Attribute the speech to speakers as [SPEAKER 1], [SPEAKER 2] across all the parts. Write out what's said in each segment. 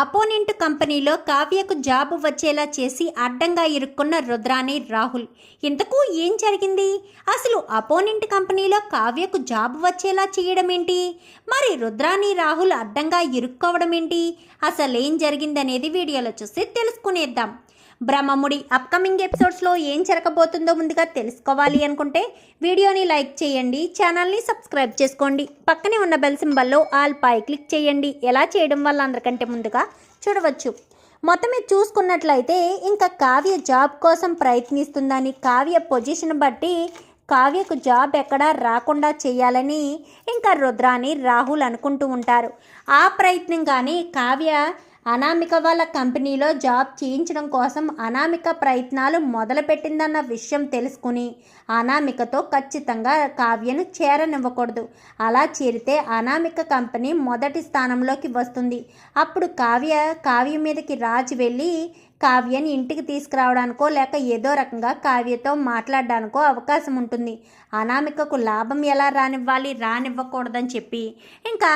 [SPEAKER 1] Opponent కంపెనీలో కావ్యకు job వచ్చేలా చేసి అడ్డంగా ఇరుక్కున్న రుద్రాని రాహుల్. ఇంతకు ఏం జరిగింది? అసలు అపోనెంట్ కంపెనీలో కావ్యకు జాబ్ వచ్చేలా చేయడం ఏంటి మరి రుద్రాని రాహుల్ అడ్డంగా ఇరుక్కోవడం ఏంటి అసలు ఏం జరిగిందనేది వీడియోలో చూసి తెలుసుకునేద్దాం. బ్రహ్మముడి అప్కమింగ్ ఎపిసోడ్స్లో ఏం జరగబోతుందో ముందుగా తెలుసుకోవాలి అనుకుంటే వీడియోని లైక్ చేయండి ఛానల్ని సబ్స్క్రైబ్ చేసుకోండి. పక్కనే ఉన్న బెల్ సింబల్లో ఆల్ పై క్లిక్ చేయండి. ఎలా చేయడం వల్ల అందరికంటే ముందుగా చూడవచ్చు. మొత్తం చూసుకున్నట్లయితే ఇంకా కావ్య జాబ్ కోసం ప్రయత్నిస్తుందని కావ్య పొజిషన్ బట్టి కావ్యకు జాబ్ ఎక్కడా రాకుండా చేయాలని ఇంకా రుద్రాని రాహుల్ అనుకుంటూ ఉంటారు. ఆ ప్రయత్నం కానీ కావ్య అనామిక వాళ్ళ కంపెనీలో జాబ్ చేయించడం కోసం అనామిక ప్రయత్నాలు మొదలుపెట్టిందన్న విషయం తెలుసుకుని అనామికతో ఖచ్చితంగా కావ్యను చేరనివ్వకూడదు. అలా చేరితే అనామిక కంపెనీ మొదటి స్థానంలోకి వస్తుంది. అప్పుడు కావ్య కావ్య మీదకి రాజు వెళ్ళి కావ్యని ఇంటికి తీసుకురావడానికో లేక ఏదో రకంగా కావ్యతో మాట్లాడడానికో అవకాశం ఉంటుంది. అనామికకు లాభం ఎలా రానివ్వాలి? రానివ్వకూడదని చెప్పి. ఇంకా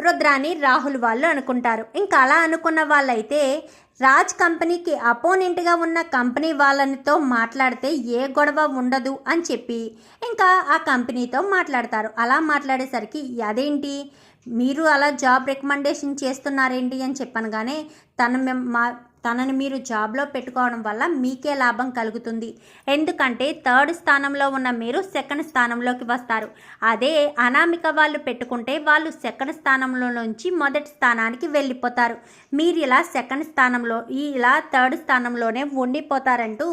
[SPEAKER 1] రుద్రాని రాహుల్ వాళ్ళు అనుకుంటారు. ఇంకా అలా అనుకున్న వాళ్ళైతే రాజ్ కంపెనీకి అపోనెంట్గా ఉన్న కంపెనీ వాళ్ళనితో మాట్లాడితే ఏ గొడవ ఉండదు అని చెప్పి ఇంకా ఆ కంపెనీతో మాట్లాడతారు. అలా మాట్లాడేసరికి అదేంటి? మీరు అలా జాబ్ రికమెండేషన్ చేస్తున్నారేంటి అని చెప్పనగానే తను మా తనని మీరు జాబ్లో పెట్టుకోవడం వల్ల మీకే లాభం కలుగుతుంది. ఎందుకంటే థర్డ్ స్థానంలో ఉన్న మీరు సెకండ్ స్థానంలోకి వస్తారు. అదే అనామిక వాళ్ళు పెట్టుకుంటే వాళ్ళు సెకండ్ స్థానంలో నుంచి మొదటి స్థానానికి వెళ్ళిపోతారు. మీరు ఇలా సెకండ్ స్థానంలో ఇలా థర్డ్ స్థానంలోనే ఉండిపోతారంటూ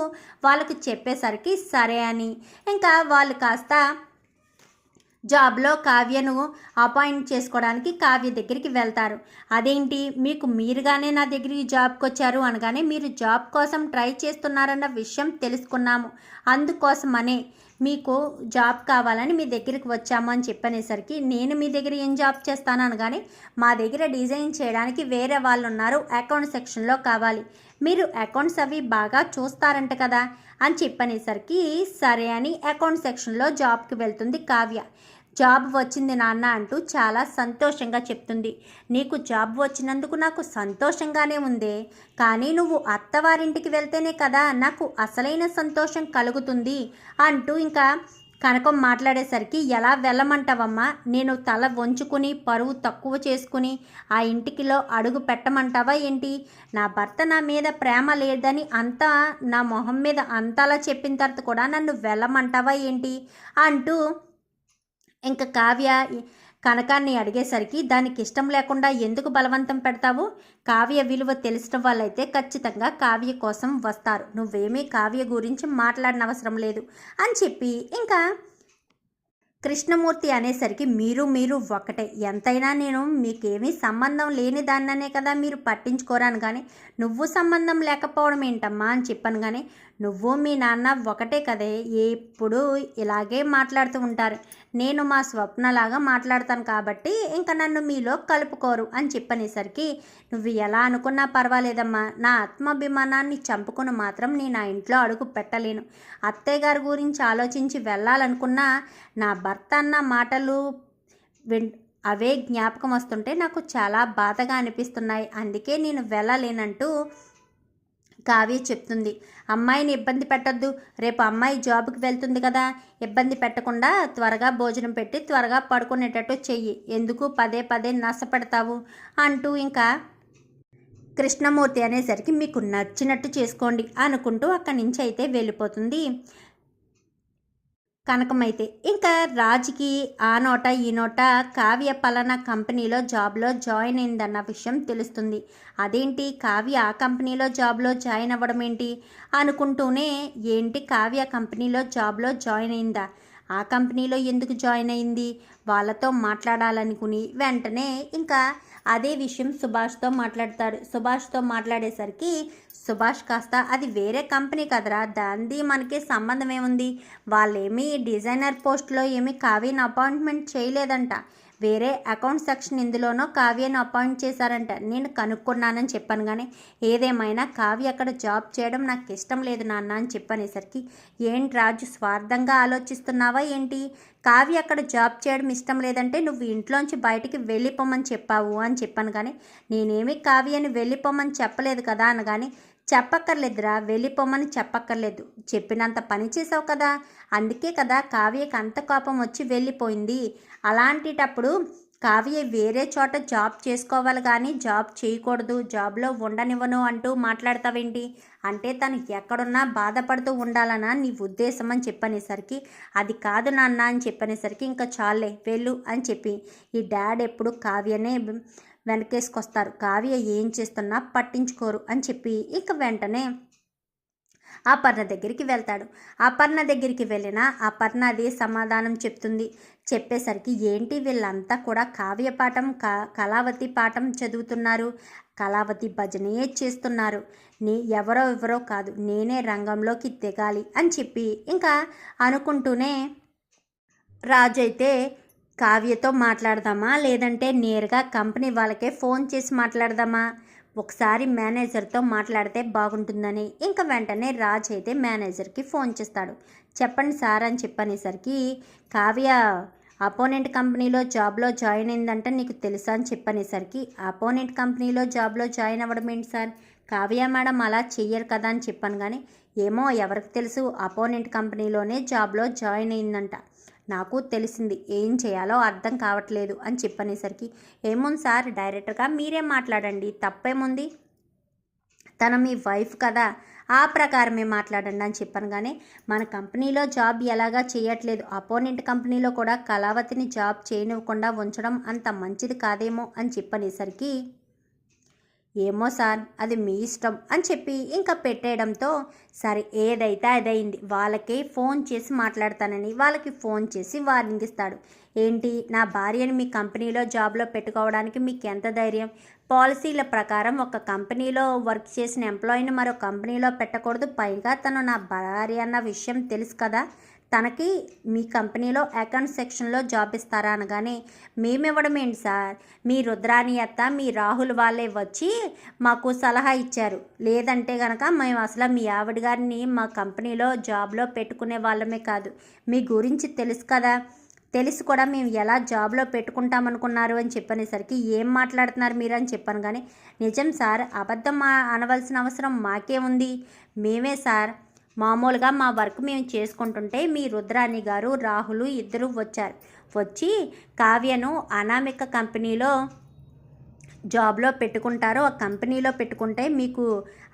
[SPEAKER 1] వాళ్ళకు చెప్పేసరికి సరే అని. ఇంకా వాళ్ళు కాస్త జాబ్లో కావ్యను అపాయింట్ చేసుకోవడానికి కావ్య దగ్గరికి వెళ్తారు. అదేంటి? మీకు మీరుగానే నా దగ్గరికి జాబ్కి వచ్చారు అనగానే మీరు జాబ్ కోసం ట్రై చేస్తున్నారన్న విషయం తెలుసుకున్నాము. అందుకోసమనే మీకు జాబ్ కావాలని మీ దగ్గరికి వచ్చాము అని చెప్పనేసరికి నేను మీ దగ్గర ఏం జాబ్ చేస్తాను అనగానే మా దగ్గర డిజైన్ చేయడానికి వేరే వాళ్ళు ఉన్నారు అకౌంట్ సెక్షన్లో కావాలి. మీరు అకౌంట్స్ అవి బాగా చూస్తారంట కదా అని చెప్పనేసరికి సరే అని అకౌంట్ సెక్షన్లో జాబ్కి వెళ్తుంది కావ్య. జాబ్ వచ్చింది నాన్న అంటూ చాలా సంతోషంగా చెప్తుంది. నీకు జాబ్ వచ్చినందుకు నాకు సంతోషంగానే ఉంది. కానీ నువ్వు అత్తవారింటికి వెళ్తేనే కదా నాకు అసలైన సంతోషం కలుగుతుంది అంటూ ఇంకా కనకం మాట్లాడేసరికి ఎలా వెళ్ళమంటావమ్మా? నేను తల వంచుకుని పరువు తక్కువ చేసుకుని ఆ ఇంటికిలో అడుగు పెట్టమంటావా ఏంటి? నా భర్త నా మీద ప్రేమ లేదని అంతా నా మొహం మీద అంతలా చెప్పిన తర్వాత కూడా నన్ను వెళ్ళమంటావా ఏంటి? అంటూ ఇంకా కావ్య కనకాన్ని అడిగేసరికి దానికి ఇష్టం లేకుండా ఎందుకు బలవంతం పెడతావు? కావ్య విలువ తెలిసిన వాళ్ళైతే ఖచ్చితంగా కావ్య కోసం వస్తారు. నువ్వేమీ కావ్య గురించి మాట్లాడనవసరం లేదు అని చెప్పి ఇంకా కృష్ణమూర్తి అనేసరికి మీరు మీరు ఒకటే ఎంతైనా నేను మీకేమీ సంబంధం లేని దాన్ననే కదా మీరు పట్టించుకోరాను కానీ నువ్వు సంబంధం లేకపోవడం ఏంటమ్మా అని చెప్పాను కానీ నువ్వు మీ నాన్న ఒకటే కదే. ఎప్పుడు ఇలాగే మాట్లాడుతూ ఉంటారు. నేను మా స్వప్నలాగా మాట్లాడతాను కాబట్టి ఇంకా నన్ను మీలో కలుపుకోరు అని చెప్పనేసరికి నువ్వు ఎలా అనుకున్నా పర్వాలేదమ్మా. నా ఆత్మాభిమానాన్ని చంపుకుని మాత్రం నేను నా ఇంట్లో అడుగు పెట్టలేను. అత్తయ్య గారి గురించి ఆలోచించి వెళ్ళాలనుకున్నా నా భర్త అన్న మాటలు విన్ అవే జ్ఞాపకం వస్తుంటే నాకు చాలా బాధగా అనిపిస్తున్నాయి. అందుకే నేను వెళ్ళలేనంటూ కావ్య చెప్తుంది. అమ్మాయిని ఇబ్బంది పెట్టద్దు. రేపు అమ్మాయి జాబ్కి వెళ్తుంది కదా. ఇబ్బంది పెట్టకుండా త్వరగా భోజనం పెట్టి త్వరగా పడుకునేటట్టు చెయ్యి. ఎందుకు పదే పదే నష్టపెడతావు అంటూ ఇంకా కృష్ణమూర్తి అనేసరికి మీకు నచ్చినట్టు చేసుకోండి అనుకుంటూ అక్కడి నుంచి అయితే వెళ్ళిపోతుంది. కనకమైతే. ఇంకా రాజుకి ఆ నోట ఈ నోట కావ్య పలానా కంపెనీలో జాబ్లో జాయిన్ అయిందన్న విషయం తెలుస్తుంది. అదేంటి? కావ్య ఆ కంపెనీలో జాబ్లో జాయిన్ అవ్వడం ఏంటి? అనుకుంటూనే ఏంటి కావ్య కంపెనీలో జాబ్లో జాయిన్ అయిందా? ఆ కంపెనీలో ఎందుకు జాయిన్ అయింది? వాళ్ళతో మాట్లాడాలనుకుని వెంటనే ఇంకా అదే విషయం సుభాష్తో మాట్లాడతాడు సుభాష్తో మాట్లాడేసరికి సుభాష్ కాస్త అది వేరే కంపెనీ కదరా. దాంది మనకి సంబంధం ఏముంది? వాళ్ళేమీ డిజైనర్ పోస్ట్లో ఏమీ కావ్యను అపాయింట్మెంట్ చేయలేదంట. వేరే అకౌంట్ సెక్షన్ ఇందులోనో కావ్యను అపాయింట్ చేశారంట. నేను కనుక్కున్నానని చెప్పాను కానీ ఏదేమైనా కావ్య అక్కడ జాబ్ చేయడం నాకు ఇష్టం లేదు నాన్న అని చెప్పనేసరికి ఏంటి రాజు స్వార్థంగా ఆలోచిస్తున్నావా ఏంటి? కావ్య అక్కడ జాబ్ చేయడం ఇష్టం లేదంటే నువ్వు ఇంట్లోంచి బయటికి వెళ్ళిపోమని చెప్పావు అని చెప్పాను కానీ నేనేమి కావ్యని వెళ్ళిపోమని చెప్పలేదు కదా అనగాని చెప్పక్కర్లేదురా వెళ్ళిపోమని చెప్పక్కర్లేదు. చెప్పినంత పని చేసావు కదా అందుకే కదా కావ్యకి అంత కోపం వచ్చి వెళ్ళిపోయింది. అలాంటిటప్పుడు కావ్య వేరే చోట జాబ్ చేసుకోవాలి కానీ జాబ్ చేయకూడదు జాబ్లో ఉండనివ్వను అంటూ మాట్లాడతావేంటి? అంటే తను ఎక్కడున్నా బాధపడుతూ ఉండాలనా నీ ఉద్దేశం అని చెప్పనేసరికి అది కాదు నాన్న అని చెప్పనేసరికి ఇంకా చాలే వెళ్ళు అని చెప్పి. ఈ డాడ్ ఎప్పుడు కావ్యనే వెనకేసుకొస్తారు. కావ్య ఏం చేస్తున్నా పట్టించుకోరు అని చెప్పి ఇక వెంటనే అపర్ణ దగ్గరికి వెళ్తాడు. అపర్ణ దగ్గరికి వెళ్ళిన అపర్ణ అదే సమాధానం చెప్తుంది. చెప్పేసరికి ఏంటి వీళ్ళంతా కూడా కావ్య పాఠం కా కళావతి పాఠం చదువుతున్నారు. కళావతి భజనే చేస్తున్నారు. నీ ఎవరో ఎవరో కాదు నేనే రంగంలోకి దిగాలి అని చెప్పి ఇంకా అనుకుంటూనే రాజు అయితే కావ్యతో మాట్లాడదామా? లేదంటే నేరుగా కంపెనీ వాళ్ళకే ఫోన్ చేసి మాట్లాడదామా? ఒకసారి మేనేజర్తో మాట్లాడితే బాగుంటుందని. ఇంకా వెంటనే రాజ్ అయితే మేనేజర్కి ఫోన్ చేస్తాడు. చెప్పండి సార్ అని చెప్పనేసరికి కావ్య అపోనెంట్ కంపెనీలో జాబ్లో జాయిన్ అయిందంటే నీకు తెలుసా అని చెప్పనేసరికి అపోనెంట్ కంపెనీలో జాబ్లో జాయిన్ అవ్వడం ఏంటి సార్? కావ్య మేడం అలా చెయ్యరు కదా అని చెప్పాను కానీ ఏమో ఎవరికి తెలుసు అపోనెంట్ కంపెనీలోనే జాబ్లో జాయిన్ అయిందంట. నాకు తెలిసింది. ఏం చేయాలో అర్థం కావట్లేదు అని చెప్పనేసరికి ఏముంది సార్? డైరెక్టర్గా మీరే మాట్లాడండి. తప్పేముంది? తన మీ వైఫ్ కదా. ఆ ప్రకారమే మాట్లాడండి అని చెప్పాను కానీ మన కంపెనీలో జాబ్ ఎలాగా చేయట్లేదు. అపోనెంట్ కంపెనీలో కూడా కళావతిని జాబ్ చేయనివ్వకుండా ఉంచడం అంత మంచిది కాదేమో అని చెప్పనేసరికి ఏమో సార్ అది మీ ఇష్టం అని చెప్పి ఇంకా పెట్టేయడంతో సరే ఏదైతే అదైంది వాళ్ళకి ఫోన్ చేసి మాట్లాడతానని వాళ్ళకి ఫోన్ చేసి వార్నింగ్ ఇస్తాడు. ఏంటి నా భార్యని మీ కంపెనీలో జాబ్లో పెట్టుకోవడానికి మీకు ఎంత ధైర్యం? పాలసీల ప్రకారం ఒక కంపెనీలో వర్క్ చేసిన ఎంప్లాయీని మరో కంపెనీలో పెట్టకూడదు. పైగా తను నా భార్య అన్న విషయం తెలుసు కదా. తనకి మీ కంపెనీలో అకౌంట్ సెక్షన్లో జాబ్ ఇస్తారా అనగానే మేమివ్వడం ఏంటి సార్? మీ రుద్రాని అత్త మీ రాహుల్ వాళ్ళే వచ్చి మాకు సలహా ఇచ్చారు. లేదంటే కనుక మేము అసలు మీ ఆవిడ గారిని మా కంపెనీలో జాబ్లో పెట్టుకునే వాళ్ళమే కాదు. మీ గురించి తెలుసు కదా. తెలిసి కూడా మేము ఎలా జాబ్లో పెట్టుకుంటామనుకున్నారు అని చెప్పనేసరికి ఏం మాట్లాడుతున్నారు మీరు అని చెప్పాను కానీ నిజం సార్ అబద్ధం అనవలసిన అవసరం మాకే ఉంది. మేమే సార్ మామూలుగా మా వర్క్ మేము చేసుకుంటుంటే మీ రుద్రాణి గారు రాహులు ఇద్దరు వచ్చారు. వచ్చి కావ్యను అనామిక కంపెనీలో జాబ్లో పెట్టుకుంటారో. ఆ కంపెనీలో పెట్టుకుంటే మీకు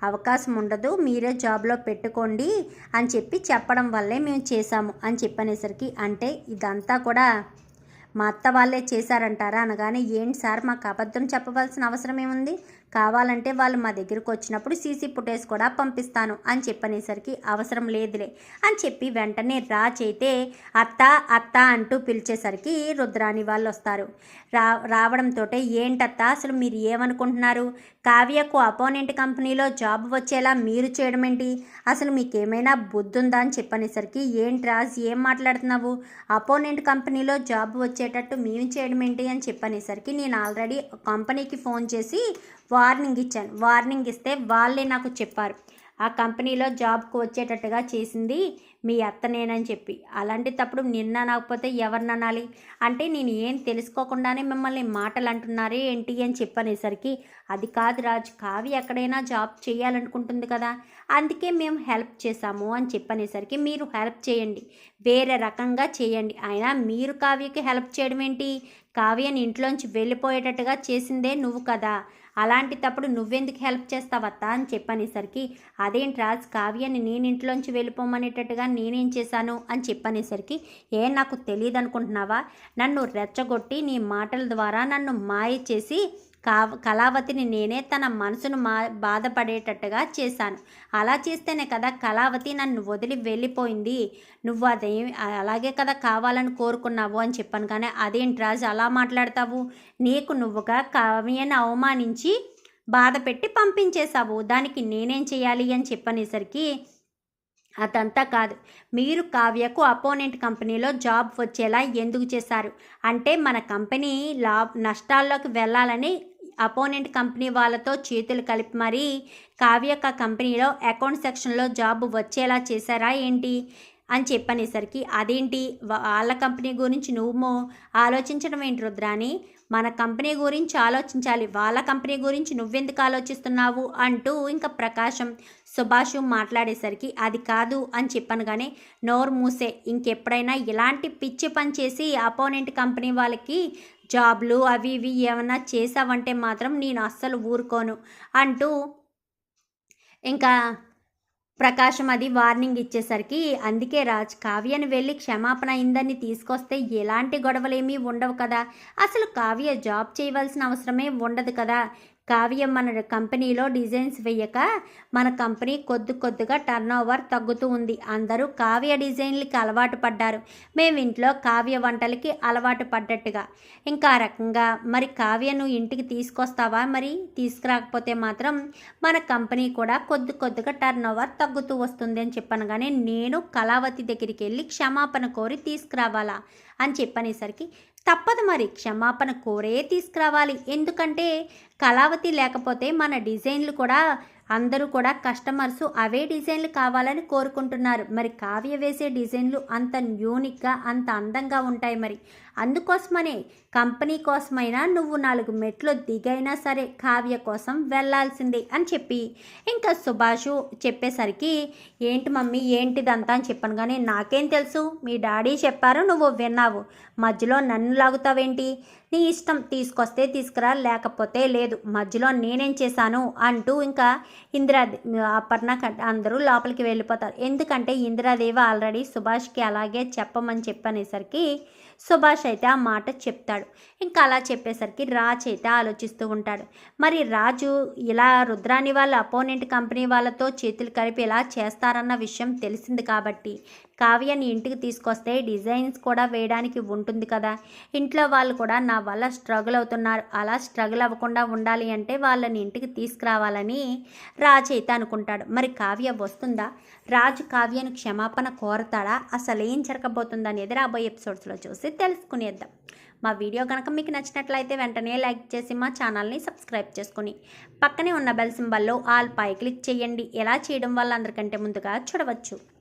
[SPEAKER 1] అవకాశం ఉండదు. మీరే జాబ్లో పెట్టుకోండి అని చెప్పి చెప్పడం వల్లే మేము చేశాము అని చెప్పనేసరికి అంటే ఇదంతా కూడా మా అత్త వాళ్ళే చేశారంటారా అనగానే ఏంటి సార్ మాకు అబద్ధం చెప్పవలసిన అవసరం ఏముంది? కావాలంటే వాళ్ళు మా దగ్గరకు వచ్చినప్పుడు సీసీ ఫుటేజ్ కూడా పంపిస్తాను అని చెప్పనేసరికి అవసరం లేదులే అని చెప్పి వెంటనే రాజ్ అయితే అత్త అత్త అంటూ పిలిచేసరికి రుద్రాని వాళ్ళు వస్తారు. రా రావడంతో ఏంటత్త అసలు మీరు ఏమనుకుంటున్నారు? కావ్యకు అపోనెంట్ కంపెనీలో జాబ్ వచ్చేలా మీరు చేయడం ఏంటి? అసలు మీకు ఏమైనా బుద్ధి ఉందా అని చెప్పనేసరికి ఏంటి రాజ్ ఏం మాట్లాడుతున్నావు? అపోనెంట్ కంపెనీలో జాబ్ వచ్చేటట్టు మేము చేయడం ఏంటి అని చెప్పనేసరికి నేను ఆల్రెడీ కంపెనీకి ఫోన్ చేసి వార్నింగ్ ఇచ్చాను. వార్నింగ్ ఇస్తే వాళ్ళే నాకు చెప్పారు. ఆ కంపెనీలో జాబ్కు వచ్చేటట్టుగా చేసింది మీ అత్తనేనని చెప్పి. అలాంటి తప్పుడు నిన్న నాకపోతే ఎవరిని అనాలి అంటే నేను ఏం తెలుసుకోకుండానే మిమ్మల్ని మాటలు అంటున్నారే ఏంటి అని చెప్పనేసరికి అది కాదు రాజ్ కావి ఎక్కడైనా జాబ్ చేయాలనుకుంటుంది కదా అందుకే మేము హెల్ప్ చేశాము అని చెప్పనేసరికి మీరు హెల్ప్ చేయండి. వేరే రకంగా చేయండి. అయినా మీరు కావ్యకి హెల్ప్ చేయడం ఏంటి కావ్యని ఇంట్లోంచి వెళ్ళిపోయేటట్టుగా చేసిందే నువ్వు కదా. అలాంటి తప్పుడు నువ్వెందుకు హెల్ప్ చేస్తావత్తా అని చెప్పనేసరికి అదేంట్రా కావ్యాన్ని నేను ఇంట్లోంచి వెళ్ళిపోమనేటట్టుగా నేనేం చేశాను? అని చెప్పనేసరికి ఏ నాకు తెలియదు అనుకుంటున్నావా నన్ను రెచ్చగొట్టి నీ మాటల ద్వారా నన్ను మాయ చేసి కళావతిని నేనే తన మనసును మా బాధపడేటట్టుగా చేశాను. అలా చేస్తేనే కదా కళావతి నన్ను వదిలి వెళ్ళిపోయింది. నువ్వు అదే అలాగే కదా కావాలని కోరుకున్నావు అని చెప్పాను. కానీ అదేంటి రాజు అలా మాట్లాడతావు? నీకు నువ్వుగా కావ్యను అవమానించి బాధ పెట్టి పంపించేశావు. దానికి నేనేం చేయాలి అని చెప్పనేసరికి అదంతా కాదు. మీరు కావ్యకు అపోనెంట్ కంపెనీలో జాబ్ వచ్చేలా ఎందుకు చేశారు? అంటే మన కంపెనీ లాభ నష్టాల్లోకి వెళ్ళాలని అపోనెంట్ కంపెనీ వాళ్ళతో చేతులు కలిపి మరీ కావ్యక కంపెనీలో అకౌంట్ సెక్షన్లో జాబ్ వచ్చేలా చేశారా ఏంటి అని చెప్పనేసరికి అదేంటి? వాళ్ళ కంపెనీ గురించి నువ్వు ఆలోచించడం ఏంటి రుద్రాని మన కంపెనీ గురించి ఆలోచించాలి. వాళ్ళ కంపెనీ గురించి నువ్వెందుకు ఆలోచిస్తున్నావు? అంటూ ఇంకా ప్రకాశం సుభాషు మాట్లాడేసరికి అది కాదు అని చెప్పాను కానీ నోరు మూసే. ఇంకెప్పుడైనా ఇలాంటి పిచ్చి పని చేసి అపోనెంట్ కంపెనీ వాళ్ళకి జాబ్లు అవి ఇవి ఏమైనా చేసావంటే మాత్రం నేను అస్సలు ఊరుకోను అంటూ ఇంకా ప్రకాశం అది వార్నింగ్ ఇచ్చేసరికి అందుకే రాజ్ కావ్యని వెళ్ళి క్షమాపణ అయిందని తీసుకొస్తే ఎలాంటి గొడవలేమీ ఉండవు కదా. అసలు కావ్య జాబ్ చేయవలసిన అవసరమే ఉండదు కదా. కావ్యం మన కంపెనీలో డిజైన్స్ వేయక మన కంపెనీ కొద్ది కొద్దిగా టర్న్ ఓవర్ తగ్గుతూ ఉంది. అందరూ కావ్య డిజైన్లకి అలవాటు పడ్డారు. మేము ఇంట్లో కావ్య వంటలకి అలవాటు పడ్డట్టుగా. ఇంకా రకంగా మరి కావ్యను ఇంటికి తీసుకొస్తావా మరి? తీసుకురాకపోతే మాత్రం మన కంపెనీ కూడా కొద్ది కొద్దిగా టర్న్ ఓవర్ తగ్గుతూ వస్తుంది అని చెప్పాను కానీ నేను కళావతి దగ్గరికి వెళ్ళి క్షమాపణ కోరి తీసుకురావాలా అని చెప్పనేసరికి తప్పదు మరి. క్షమాపణ కోరే తీసుకురావాలి. ఎందుకంటే కళావతి లేకపోతే మన డిజైన్లు కూడా అందరూ కూడా కస్టమర్స్ అవే డిజైన్లు కావాలని కోరుకుంటున్నారు. మరి కావ్య వేసే డిజైన్లు అంత యూనిక్గా అంత అందంగా ఉంటాయి మరి. అందుకోసమనే కంపెనీ కోసమైనా నువ్వు నాలుగు మెట్లు దిగైనా సరే కావ్య కోసం వెళ్ళాల్సింది అని చెప్పి. ఇంకా సుభాషు చెప్పేసరికి ఏంటి మమ్మీ ఏంటిదంతా? అని చెప్పాను. కానీ నాకేం తెలుసు. మీ డాడీ చెప్పారు నువ్వు విన్నావు. మధ్యలో నన్ను లాగుతావేంటి? నీ ఇష్టం తీసుకొస్తే తీసుకురా లేకపోతే లేదు. మధ్యలో నేనేం చేశాను? అంటూ ఇంకా ఇందిరాది అపర్ణ అందరూ లోపలికి వెళ్ళిపోతారు. ఎందుకంటే ఇందిరాదేవి ఆల్రెడీ సుభాష్కి అలాగే చెప్పమని చెప్పనేసరికి సుభాష్ అయితే ఆ మాట చెప్తాడు. ఇంకా అలా చెప్పేసరికి రాజ్ అయితే ఆలోచిస్తూ ఉంటాడు. మరి రాజు ఇలా రుద్రాని వాళ్ళ అపోనెంట్ కంపెనీ వాళ్ళతో చేతులు కలిపి ఇలా చేస్తారన్న విషయం తెలిసింది కాబట్టి కావ్యని ఇంటికి తీసుకొస్తే డిజైన్స్ కూడా వేయడానికి ఉంటుంది కదా. ఇంట్లో వాళ్ళు కూడా నా వల్ల స్ట్రగుల్ అవుతున్నారు. అలా స్ట్రగుల్ అవ్వకుండా ఉండాలి అంటే వాళ్ళని ఇంటికి తీసుకురావాలని రాజ్ అనుకుంటాడు. మరి కావ్య వస్తుందా? రాజు కావ్యను క్షమాపణ కోరతాడా? అసలు ఏం జరగబోతుంది అనేది రాబోయే ఎపిసోడ్స్లో చూసి తెలుసుకునేద్దాం. మా వీడియో కనుక మీకు నచ్చినట్లయితే వెంటనే లైక్ చేసి మా ఛానల్ని సబ్స్క్రైబ్ చేసుకుని పక్కనే ఉన్న బెల్ సింబల్లో ఆల్ పై క్లిక్ చేయండి. ఎలా చేయడం వల్ల అందరికంటే ముందుగా చూడవచ్చు.